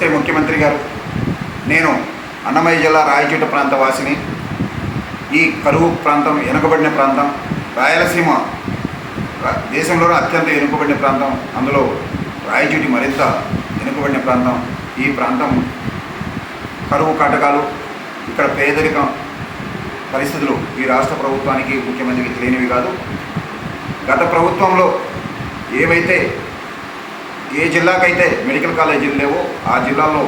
నమస్తే ముఖ్యమంత్రి గారు. నేను అన్నమయ్య జిల్లా రాయచోట ప్రాంత వాసిని. ఈ కరువు ప్రాంతం వెనుకబడిన ప్రాంతం రాయలసీమ దేశంలోనే అత్యంత వెనుకబడిన ప్రాంతం అందులో రాయచోటి మరింత వెనుకబడిన ప్రాంతం. ఈ ప్రాంతం కరువు కాటకాలు ఇక్కడ పేదరికం పరిస్థితులు ఈ రాష్ట్ర ప్రభుత్వానికి ముఖ్యమంత్రికి తెలియనివి కాదు. గత ప్రభుత్వంలో ఏవైతే ఏ జిల్లాకైతే మెడికల్ కాలేజీలు లేవో ఆ జిల్లాలో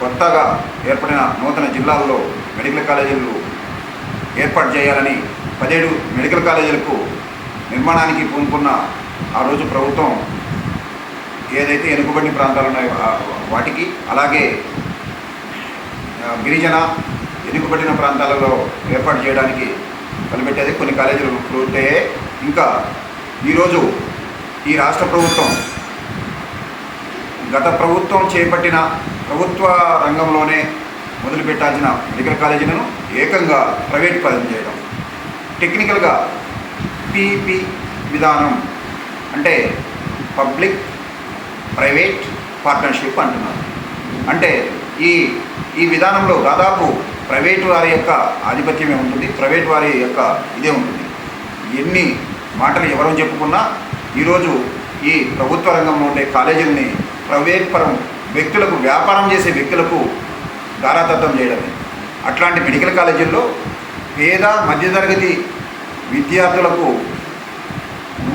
కొత్తగా ఏర్పడిన నూతన జిల్లాల్లో మెడికల్ కాలేజీలు ఏర్పాటు చేయాలని పదిహేడు మెడికల్ కాలేజీలకు నిర్మాణానికి పూనుకున్న ఆ రోజు ప్రభుత్వం ఏదైతే వెనుకబడిన ప్రాంతాలు ఉన్నాయో వాటికి అలాగే గిరిజన వెనుకబడిన ప్రాంతాలలో ఏర్పాటు చేయడానికి కనిపెట్టేది కొన్ని కాలేజీలు పూర్తయ్యాయి ఇంకా ఈరోజు ఈ రాష్ట్ర ప్రభుత్వం గత ప్రభుత్వం చేపట్టిన ప్రభుత్వ రంగంలోనే మొదలుపెట్టాల్సిన మెడికల్ కాలేజీలను ఏకంగా ప్రైవేట్ పదం చేయడం. టెక్నికల్గా పీపీ విధానం అంటే పబ్లిక్ ప్రైవేట్ పార్ట్నర్షిప్ అంటున్నారు. అంటే ఈ ఈ విధానంలో దాదాపు ప్రైవేటు వారి యొక్క ఆధిపత్యమే ఉంటుంది ప్రైవేట్ వారి యొక్క ఇదే ఉంటుంది. ఎన్ని మాటలు ఎవరో చెప్పుకున్నా ఈరోజు ఈ ప్రభుత్వ రంగంలో ఉండే కాలేజీలని ప్రైవేట్ పరం వ్యక్తులకు వ్యాపారం చేసే వ్యక్తులకు ధారాతత్వం చేయడమే. అట్లాంటి మెడికల్ కాలేజీల్లో పేద మధ్యతరగతి విద్యార్థులకు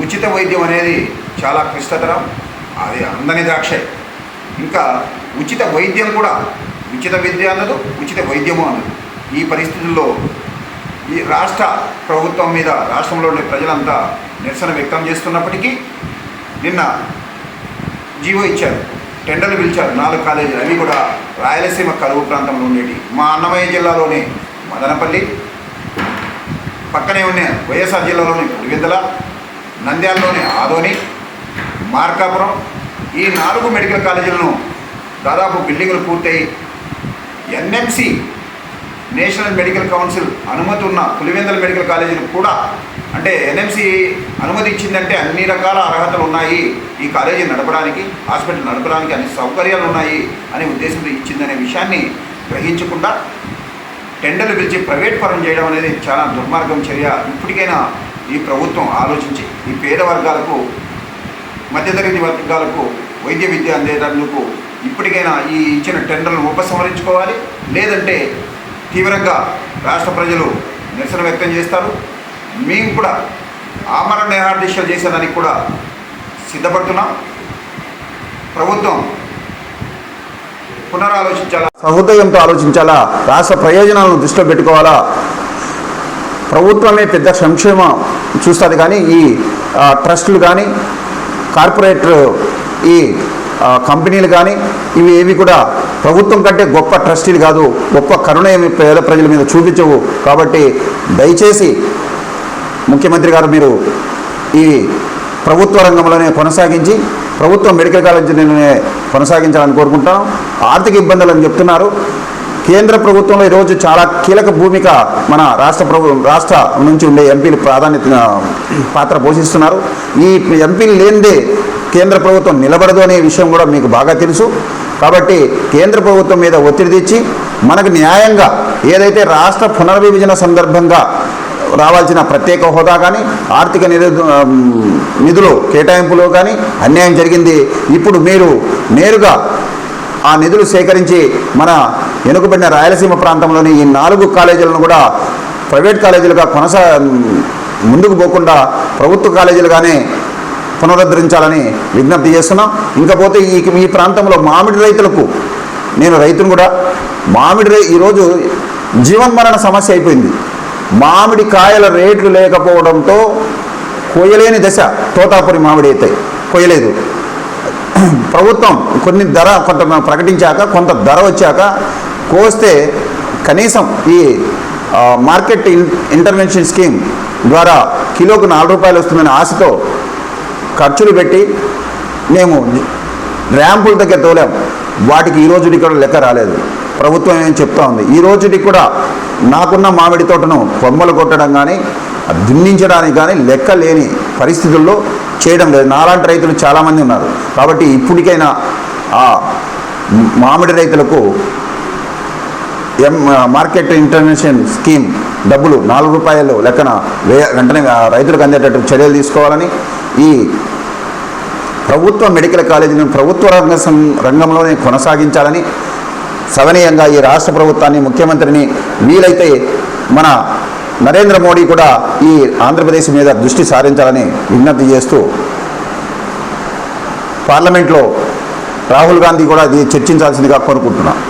ఉచిత వైద్యం అనేది చాలా క్లిష్టతరం. అది అందని ద్రాక్షే. ఇంకా ఉచిత వైద్యం కూడా ఉచిత విద్య అన్నదు ఉచిత వైద్యము అన్నదు ఈ పరిస్థితుల్లో ఈ రాష్ట్ర ప్రభుత్వం మీద రాష్ట్రంలోని ప్రజలంతా నిరసన వ్యక్తం చేస్తున్నప్పటికీ నిన్న జీవో ఇచ్చారు. టెండర్లు పిలిచారు. నాలుగు కాలేజీలు. అవి కూడా రాయలసీమ కరువు ప్రాంతంలో ఉండేవి మా అన్నమయ్య జిల్లాలోని మదనపల్లి పక్కనే ఉన్న వైఎస్ఆర్ జిల్లాలోని పులివెందుల నంద్యాలలోని ఆదోని మార్కాపురం. ఈ నాలుగు మెడికల్ కాలేజీలను దాదాపు బిల్డింగులు పూర్తయి ఎన్ఎంసి నేషనల్ మెడికల్ కౌన్సిల్ అనుమతి ఉన్న పులివెందల మెడికల్ కాలేజీలు కూడా అంటే ఎన్ఎంసి అనుమతి ఇచ్చిందంటే అన్ని రకాల అర్హతలు ఉన్నాయి ఈ కాలేజీ నడపడానికి హాస్పిటల్ నడపడానికి అన్ని సౌకర్యాలు ఉన్నాయి అనే ఉద్దేశంతో ఇచ్చిందనే విషయాన్ని గ్రహించకుండా టెండర్లు పిలిచి ప్రైవేట్ పరం చేయడం అనేది చాలా దుర్మార్గం చర్య. ఇప్పటికైనా ఈ ప్రభుత్వం ఆలోచించి ఈ పేద వర్గాలకు మధ్యతరగతి వర్గాలకు వైద్య విద్య అందేటందుకు ఇప్పటికైనా ఈ ఇచ్చిన టెండర్లను ఉపసంహరించుకోవాలి. లేదంటే తీవ్రంగా రాష్ట్ర ప్రజలు నిరసన వ్యక్తం చేస్తారు. మేము కూడా ఆమరణ నిరాదీక్షలు చేసేదానికి కూడా సిద్ధపడుతున్నాం. ప్రభుత్వం పునరాలోచించాలా? సహృదయంతో ఆలోచించాలా? రాష్ట్ర ప్రయోజనాలను దృష్టిలో పెట్టుకోవాలా? ప్రభుత్వమే పెద్ద సంక్షేమం చూస్తుంది కానీ ఈ ట్రస్టులు కానీ కార్పొరేట్ ఈ కంపెనీలు కానీ ఇవి ఏవి కూడా ప్రభుత్వం కంటే గొప్ప ట్రస్టీలు కాదు గొప్ప కరుణ ఏమి పేద ప్రజల మీద చూపించవు. కాబట్టి దయచేసి ముఖ్యమంత్రి గారు మీరు ఈ ప్రభుత్వ రంగంలోనే కొనసాగించి ప్రభుత్వం మెడికల్ కాలేజీలోనే కొనసాగించాలని కోరుకుంటాం ఆర్థిక ఇబ్బందులు అని చెప్తున్నారు. కేంద్ర ప్రభుత్వంలో ఈరోజు చాలా కీలక భూమిక మన రాష్ట్ర ప్రభు రాష్ట్ర నుంచి ఉండే ఎంపీలు ప్రాధాన్యత పాత్ర పోషిస్తున్నారు. ఈ ఎంపీలు లేనిదే కేంద్ర ప్రభుత్వం నిలబడదు అనే విషయం కూడా మీకు బాగా తెలుసు. కాబట్టి కేంద్ర ప్రభుత్వం మీద ఒత్తిడి తెచ్చి మనకు న్యాయంగా ఏదైతే రాష్ట్ర పునర్విభజన సందర్భంగా రావాల్సిన ప్రత్యేక హోదా కానీ ఆర్థిక నిధులు కేటాయింపులో కానీ అన్యాయం జరిగింది. ఇప్పుడు మీరు నేరుగా ఆ నిధులు సేకరించి మన వెనుకబడిన రాయలసీమ ప్రాంతంలోని ఈ నాలుగు కాలేజీలను కూడా ప్రైవేట్ కాలేజీలుగా కొనసా ముందుకు పోకుండా ప్రభుత్వ కాలేజీలుగానే పునరుద్ధరించాలని విజ్ఞప్తి చేస్తున్నాం. ఇంకపోతే ఈ ఈ ప్రాంతంలో మామిడి రైతులకు నేను రైతును కూడా మామిడి రై ఈరోజు జీవన్మరణ సమస్య అయిపోయింది. మామిడి కాయల రేట్లు లేకపోవడంతో కొయ్యలేని దశ. తోతాపురి మామిడి అయితే కొయ్యలేదు. ప్రభుత్వం కొన్ని ధర కొంత ప్రకటించాక కొంత ధర వచ్చాక కోస్తే కనీసం ఈ మార్కెట్ ఇన్ ఇంటర్వెన్షన్ స్కీమ్ ద్వారా కిలోకు నాలుగు రూపాయలు వస్తుందనే ఆశతో ఖర్చులు పెట్టి మేము ర్యాంపుల దగ్గర తోలాం. వాటికి ఈ ఇక్కడ లెక్క రాలేదు. ప్రభుత్వం ఏం చెప్తా ఉంది? ఈ రోజుకి కూడా నాకున్న మామిడి తోటను కొమ్మలు కొట్టడం కానీ దున్నించడానికి కానీ లెక్క లేని పరిస్థితుల్లో చేయడం లేదు. నాలాంటి రైతులు చాలామంది ఉన్నారు. కాబట్టి ఇప్పటికైనా ఆ మామిడి రైతులకు ఎం మార్కెట్ ఇంటర్నేషన్ స్కీమ్ డబ్బులు నాలుగు రూపాయలు లెక్కన వే వెంటనే రైతులకు అందేటట్టు చర్యలు తీసుకోవాలని ఈ ప్రభుత్వ మెడికల్ కాలేజీని ప్రభుత్వ రంగ సం- రంగంలోనే కొనసాగించాలని సవనీయంగా ఈ రాష్ట్ర ప్రభుత్వాన్ని ముఖ్యమంత్రిని వీలైతే మన నరేంద్ర మోడీ కూడా ఈ ఆంధ్రప్రదేశ్ మీద దృష్టి సారించాలని విజ్ఞప్తి చేస్తూ పార్లమెంట్లో రాహుల్ గాంధీ కూడా ఇది చర్చించాల్సిందిగా కోరుకుంటున్నాను